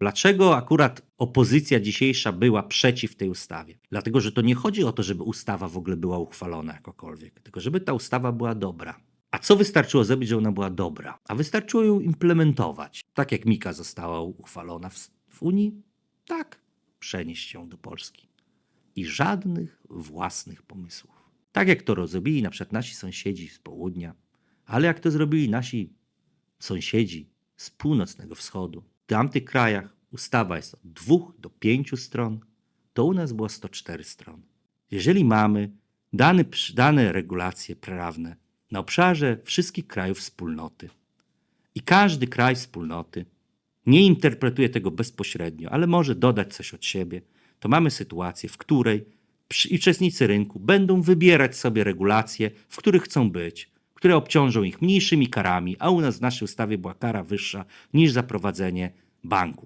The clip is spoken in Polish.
Dlaczego akurat opozycja dzisiejsza była przeciw tej ustawie? Dlatego, że to nie chodzi o to, żeby ustawa w ogóle była uchwalona jakokolwiek, tylko żeby ta ustawa była dobra. A co wystarczyło zrobić, żeby ona była dobra? A wystarczyło ją implementować. Tak jak Mika została uchwalona w, w Unii, tak przenieść ją do Polski. I żadnych własnych pomysłów. Tak jak to zrobili na przykład nasi sąsiedzi z południa, ale jak to zrobili nasi sąsiedzi z północnego wschodu. Tamtych krajach ustawa jest od dwóch do pięciu stron, to u nas było 104 stron. Jeżeli mamy dane, dane regulacje prawne na obszarze wszystkich krajów wspólnoty i każdy kraj wspólnoty nie interpretuje tego bezpośrednio, ale może dodać coś od siebie, to mamy sytuację, w której uczestnicy rynku będą wybierać sobie regulacje, w których chcą być, które obciążą ich mniejszymi karami, a u nas w naszej ustawie była kara wyższa niż za prowadzenie banku.